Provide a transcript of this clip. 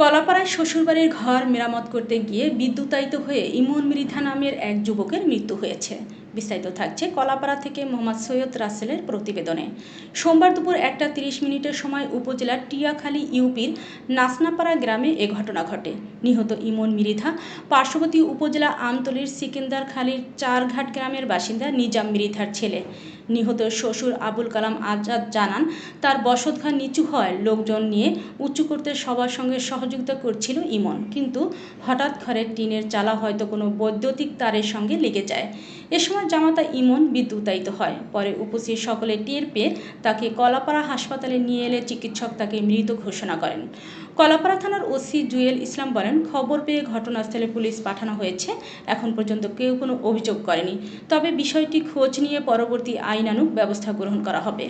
কলাপাড়ায় শ্বশুরবাড়ির ঘর মেরামত করতে গিয়ে বিদ্যুতায়িত হয়ে ইমন মৃধা নামের এক যুবকের মৃত্যু হয়েছে। বিস্তারিত থাকছে কলাপাড়া থেকে মোহাম্মদ সৈয়দ রাসেলের প্রতিবেদনে। সোমবার দুপুর একটা তিরিশ মিনিটের সময় উপজেলার টিয়াখালী ইউপির নাসনাপাড়া গ্রামে এ ঘটনা ঘটে। নিহত ইমন মৃধা পার্শ্ববর্তী উপজেলা আমতলির সিকিন্দারখালীর চারঘাট গ্রামের বাসিন্দা নিজাম মৃধার ছেলে। নিহত শ্বশুর আবুল কালাম আজাদ জানান, তার বসতঘর নিচু হয় লোকজন নিয়ে উঁচু করতে সবার সঙ্গে সহযোগিতা করছিল ইমন। কিন্তু হঠাৎ ঘরের টিনের চালা হয়তো কোনো বৈদ্যুতিক তারের সঙ্গে লেগে যায়। এ সময় জামাতা ইমন বিদ্যুতায়িত হয়। পরে উপস্থিত সকলে টের পেয়ে তাকে কলাপাড়া হাসপাতালে নিয়ে এলে চিকিৎসক তাকে মৃত ঘোষণা করেন। কলাপাড়া থানার ওসি জুয়েল ইসলাম বলেন, খবর পেয়ে ঘটনাস্থলে পুলিশ পাঠানো হয়েছে। এখন পর্যন্ত কেউ কোনো অভিযোগ করেনি। তবে বিষয়টি খোঁজ নিয়ে পরবর্তী আইনানুগ ব্যবস্থা গ্রহণ করা হবে।